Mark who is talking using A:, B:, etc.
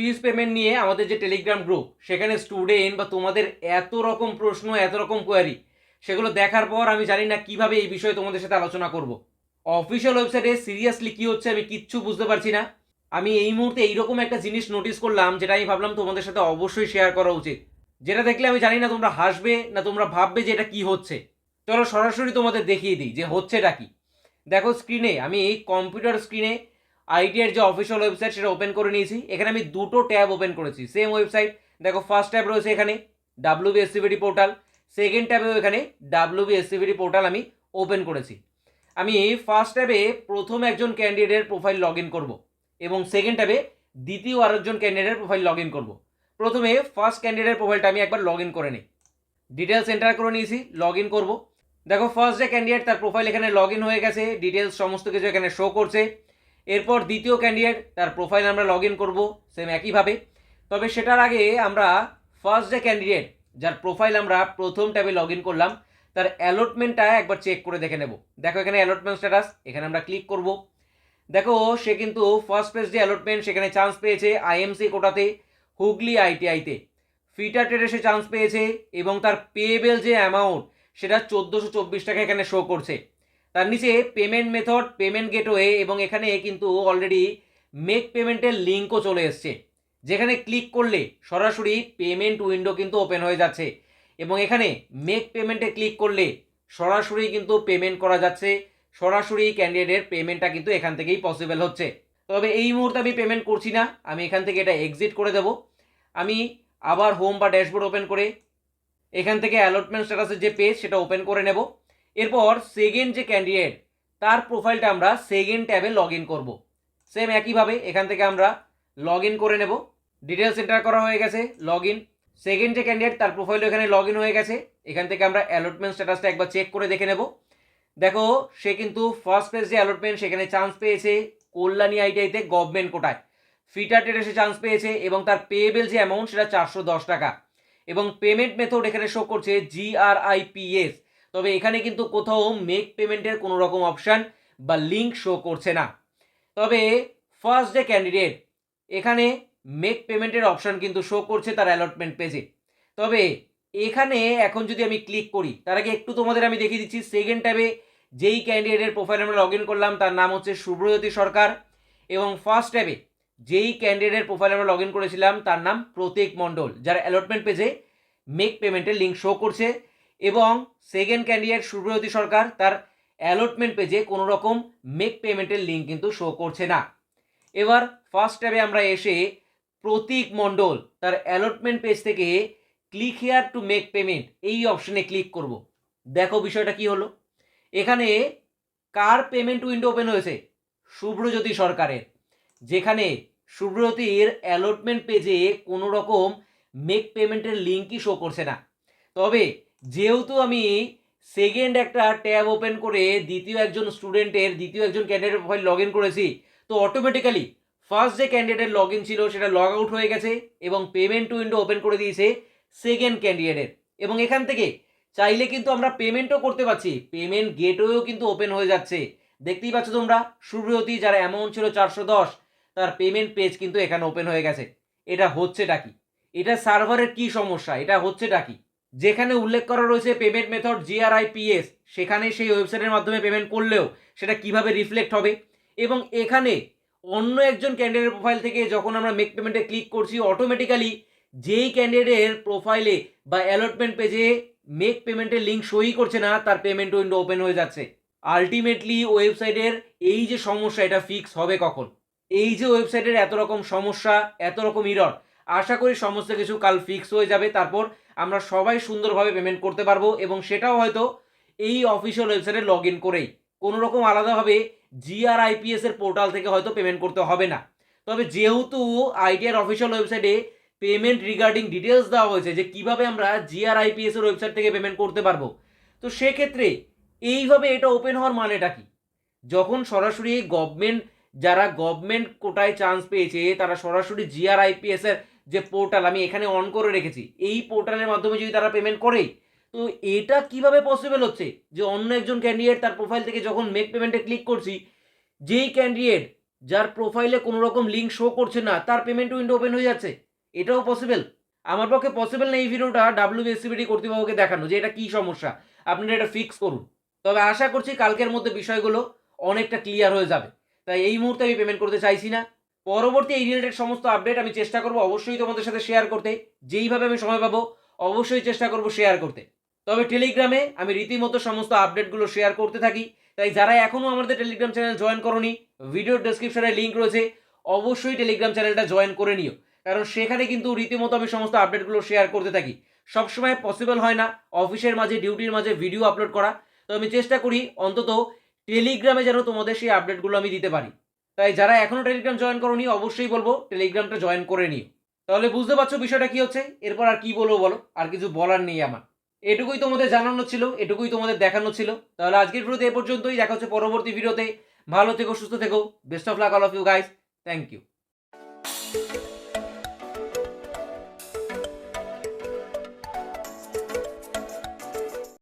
A: Fees payment নিয়ে আমাদের যে টেলিগ্রাম গ্রুপ সেখানে স্টুডেন্ট বা তোমাদের এত রকম প্রশ্ন, এত রকম কোয়ারি সেগুলো দেখার পর আমি জানি না কীভাবে এই বিষয়ে তোমাদের সাথে আলোচনা করব। অফিসিয়াল ওয়েবসাইটে সিরিয়াসলি কী হচ্ছে আমি কিচ্ছু বুঝতে পারছি না। আমি এই মুহূর্তে এইরকম একটা জিনিস নোটিস করলাম, যেটা আমি ভাবলাম তোমাদের সাথে অবশ্যই শেয়ার করা উচিত। যেটা দেখলে আমি জানি না তোমরা হাসবে না তোমরা ভাববে যে এটা কি হচ্ছে। চলো সরাসরি তোমাদের দেখিয়ে দিই যে হচ্ছেটা কি। দেখো স্ক্রিনে আমি এই কম্পিউটার স্ক্রিনে আইটিআর যে অফিসিয়াল ওয়েবসাইট সেটা ওপেন করে নিয়েছি। এখানে আমি দুটো ট্যাব ওপেন করেছি। সেম ওয়েবসাইট দেখো ফার্স্ট ট্যাব রয়েছে এখানে ডাব্লিউ বিএসসিবিডি পোর্টাল সেকেন্ড ট্যাবেও এখানে ডাব্লিউ বিএসসিবিডি পোর্টাল আমি ওপেন করেছি। আমি ফার্স্ট ট্যাবে প্রথম একজন ক্যান্ডিডেটের প্রোফাইল লগ ইন করব এবং সেকেন্ড ট্যাবে দ্বিতীয় আরেকজন ক্যান্ডিডেটের প্রোফাইল লগ ইন করব। প্রথমে ফার্স্ট ক্যান্ডিডেটের প্রোফাইলটা আমি একবার লগ ইন করে নিই। ডিটেলস এন্টার করে নিয়েছি লগ ইন করব। দেখো ফার্স্ট যে ক্যান্ডিডেট তার প্রোফাইল এখানে লগ ইন হয়ে গেছে ডিটেলস সমস্ত কিছু এখানে শো করছে। এরপর দ্বিতীয় ক্যান্ডিডেট তার প্রোফাইল আমরা লগ ইন করব সেম একইভাবে। তবে সেটার আগে আমরা ফার্স্ট যে ক্যান্ডিডেট যার প্রোফাইল আমরা প্রথম ট্যাবে লগ ইন করলাম, তার অ্যালটমেন্টটা একবার চেক করে দেখে নেব। দেখো এখানে অ্যালটমেন্ট স্ট্যাটাস এখানে আমরা ক্লিক করব। দেখো, সে কিন্তু ফার্স্ট পেজ যে অ্যালটমেন্ট সেখানে চান্স পেয়েছে আইএমসি কোটাতে, হুগলি আইটিআইতে ফিটার ট্রেডে সে চান্স পেয়েছে এবং তার পেবেল যে অ্যামাউন্ট সেটা চোদ্দোশো চব্বিশ টাকা এখানে শো করছে। তার নিচে পেমেন্ট মেথড পেমেন্ট গেটওয়ে এবং এখানে কিন্তু অলরেডি মেক পেমেন্টের লিঙ্কও চলে এসছে। যেখানে ক্লিক করলে সরাসরি পেমেন্ট উইন্ডো কিন্তু ওপেন হয়ে যাচ্ছে এবং এখানে মেক পেমেন্টে ক্লিক করলে সরাসরি কিন্তু পেমেন্ট করা যাচ্ছে, সরাসরি ক্যান্ডিডেটের পেমেন্টটা কিন্তু এখান থেকেই পসিবল হচ্ছে। তবে এই মুহূর্তে আমি পেমেন্ট করছি না, আমি এখান থেকে এটা এক্সিট করে দেব। আমি আবার হোম বা ড্যাশবোর্ড ওপেন করে এখান থেকে অ্যালটমেন্ট স্ট্যাটাসের যে পেজ সেটা ওপেন করে নেব। এরপর সেকেন্ড যে ক্যান্ডিডেট তার প্রোফাইলটা আমরা সেকেন্ড ট্যাবে লগ ইন করব। সেম একইভাবে এখান থেকে আমরা লগ ইন করে নেব। ডিটেলস এন্টার করা হয়ে গেছে লগ ইন সেকেন্ড যে ক্যান্ডিডেট তার প্রোফাইল এখানে লগ ইন হয়ে গেছে। এখান থেকে আমরা অ্যালটমেন্ট স্ট্যাটাসটা একবার চেক করে দেখে নেব। দেখো, সে কিন্তু ফার্স্ট পেজ যে অ্যালটমেন্ট সেখানে চান্স পেয়েছে কল্যাণী আইটিআইতে গভর্নমেন্ট কোটায়। ফিটার ট্রেডে সে চান্স পেয়েছে এবং তার পেয়েবেল যে অ্যামাউন্ট সেটা চারশো দশ টাকা। এবং পেমেন্ট মেথড এখানে শো করছে জিআরআইপিএস তবে এখানে কিন্তু কোথাও মেক পেমেন্টের কোনো রকম অপশান বা লিঙ্ক শো করছে না। তবে ফার্স্ট যে ক্যান্ডিডেট এখানে মেক পেমেন্টের অপশান কিন্তু শো করছে তার অ্যালটমেন্ট পেজে তবে এখানে এখন যদি আমি ক্লিক করি, তার আগে একটু তোমাদের আমি দেখিয়ে দিচ্ছি সেকেন্ড ট্যাবে যেই ক্যান্ডিডেটের প্রোফাইল আমরা লগ করলাম, তার নাম হচ্ছে শুভ্রজ্যোতি সরকার এবং ফার্স্ট ট্যাবে যেই ক্যান্ডিডেটের প্রোফাইল আমরা লগ করেছিলাম, তার নাম প্রতীক মণ্ডল, যার অ্যালটমেন্ট পেজে মেক পেমেন্টের লিঙ্ক শো করছে। এবং সেকেন্ড ক্যান্ডিডেট শুভ্রজ্যোতি সরকার, তার অ্যালটমেন্ট পেজে কোনো রকম মেক পেমেন্টের লিঙ্ক কিন্তু শো করছে না। এবার ফার্স্ট ট্যাবে আমরা এসে প্রতীক মণ্ডল, তার অ্যালটমেন্ট পেজ থেকে click here to make payment এই অপশনে ক্লিক করব। দেখো বিষয়টা কি হলো। এখানে কার পেমেন্ট উইন্ডো ওপেন হয়েছে? শুভ্রজ্যোতি সরকারের। যেখানে শুভ্রজ্যোতির অ্যালটমেন্ট পেজে কোনো রকম মেক পেমেন্টের লিঙ্কই শো করছে না। তবে যেহেতু আমি সেকেন্ড একটা ট্যাব ওপেন করে দ্বিতীয় একজন স্টুডেন্টের দ্বিতীয় একজন ক্যান্ডিডেট প্রোফাইল লগ ইন করেছি, তো অটোমেটিক্যালি ফার্স্ট যে ক্যান্ডিডেটের লগ ইন ছিল সেটা লগ আউট হয়ে গেছে এবং পেমেন্ট উইন্ডো ওপেন করে দিয়েছে সেকেন্ড ক্যান্ডিডেটের এবং এখান থেকে চাইলে কিন্তু আমরা পেমেন্টও করতে পারছি পেমেন্ট গেটওয়েও কিন্তু ওপেন হয়ে যাচ্ছে। দেখতেই পাচ্ছ তোমরা শুভ্রতি যার অ্যামাউন্ট ছিল চারশো দশ, তার পেমেন্ট পেজ কিন্তু এখানে ওপেন হয়ে গেছে। এটা হচ্ছেটা কি? এটা সার্ভারের কি সমস্যা? এটা হচ্ছেটা কি? যেখানে উল্লেখ করা রয়েছে পেমেন্ট মেথড জিআরআইপিএস সেখানে সেই ওয়েবসাইটের মাধ্যমে পেমেন্ট করলেও সেটা কীভাবে রিফ্লেক্ট হবে এবং এখানে অন্য একজন ক্যান্ডিডেট প্রোফাইল থেকে যখন আমরা মেক পেমেন্টে ক্লিক করছি অটোমেটিক্যালি যেই ক্যান্ডিডেটের প্রোফাইলে বা অ্যালটমেন্ট পেজে মেক পেমেন্টের লিঙ্ক সই করছে না, তার পেমেন্ট উইন্ডো ওপেন হয়ে যাচ্ছে। আলটিমেটলি ওয়েবসাইটের এই যে সমস্যা, এটা ফিক্স হবে কখন? এই যে ওয়েবসাইটের এত রকম সমস্যা, এত রকম ইরর আশা করি সমস্ত কিছু কাল ফিক্স হয়ে যাবে। তারপর আমরা সবাই সুন্দরভাবে পেমেন্ট করতে পারব এবং সেটাও হয়তো এই অফিসিয়াল ওয়েবসাইটে লগ ইন করেই কোনো রকম আলাদাভাবে জিআরআইপিএস এর পোর্টাল থেকে হয়তো পেমেন্ট করতে হবে না। তবে যেহেতু আইটিআর অফিসিয়াল ওয়েবসাইটে পেমেন্ট রিগার্ডিং ডিটেলস দেওয়া হয়েছে যে কীভাবে আমরা জিআরআইপিএস এর ওয়েবসাইট থেকে পেমেন্ট করতে পারব, তো সেক্ষেত্রে এইভাবে এটা ওপেন হওয়ার মানেটা কি? যখন সরাসরি গভর্নমেন্ট যারা গভর্নমেন্ট কোটায় চান্স পেয়েছে, তারা সরাসরি জিআরআইপিএস এর যে পোর্টাল আমি এখানে অন করে রেখেছি, এই পোর্টালের মাধ্যমে যদি তারা পেমেন্ট করে তো এটা কীভাবে পসিবল হচ্ছে যে অন্য একজন ক্যান্ডিডেট তার প্রোফাইল থেকে যখন মেক পেমেন্টে ক্লিক করছি, যেই ক্যান্ডিডেট যার প্রোফাইলে কোনো রকম লিঙ্ক শো করছে না, তার পেমেন্ট উইন্ডো ওপেন হয়ে যাচ্ছে? এটাও পসিবল আমার পক্ষে পসিবল না এই ভিডিওটা ডাব্লিউবিএসসিবিডি কর্তৃপক্ষকে দেখানো যে এটা কী সমস্যা। আপনারা এটা ফিক্স করুন। তবে আশা করছি কালকের মধ্যে বিষয়গুলো অনেকটা ক্লিয়ার হয়ে যাবে। তাই এই মুহূর্তে আমি পেমেন্ট করতে চাইছি না। পরবর্তী এই রিলেটেড সমস্ত আপডেট আমি চেষ্টা করব অবশ্যই তোমাদের সাথে শেয়ার করতে। যেইভাবে আমি সময় পাবো, অবশ্যই চেষ্টা করব শেয়ার করতে। তবে টেলিগ্রামে আমি রীতিমতো সমস্ত আপডেটগুলো শেয়ার করতে থাকি। তাই যারা এখনও আমাদের টেলিগ্রাম চ্যানেল জয়েন করনি ভিডিওর ডেসক্রিপশনে লিঙ্ক রয়েছে, অবশ্যই টেলিগ্রাম চ্যানেলটা জয়েন করে নিও। কারণ সেখানে কিন্তু রীতিমতো আমি সমস্ত আপডেটগুলো শেয়ার করতে থাকি। সবসময় পসিবল হয় না অফিসের মাঝে ডিউটির মাঝে ভিডিও আপলোড করা। তো আমি চেষ্টা করি অন্তত টেলিগ্রামে যেন তোমাদের সেই আপডেটগুলো আমি দিতে পারি। তাই যারা এখনও টেলিগ্রাম জয়েন করনি, অবশ্যই বলব টেলিগ্রামটা জয়েন করে নিও। তাহলে বুঝতে পারছ বিষয়টা কি হচ্ছে? এরপর আর কি বলব বলো? আর কিছু বলার নেই আমার। এটুকুই তোমাদের জানানো ছিল, এটুকুই তোমাদের দেখানো ছিল। তাহলে আজকের ভিডিওতে এ পর্যন্তই, দেখা হচ্ছে পরবর্তী ভিডিওতে। ভালো থেকো, সুস্থ থেকো। Best of luck all of you guys thank you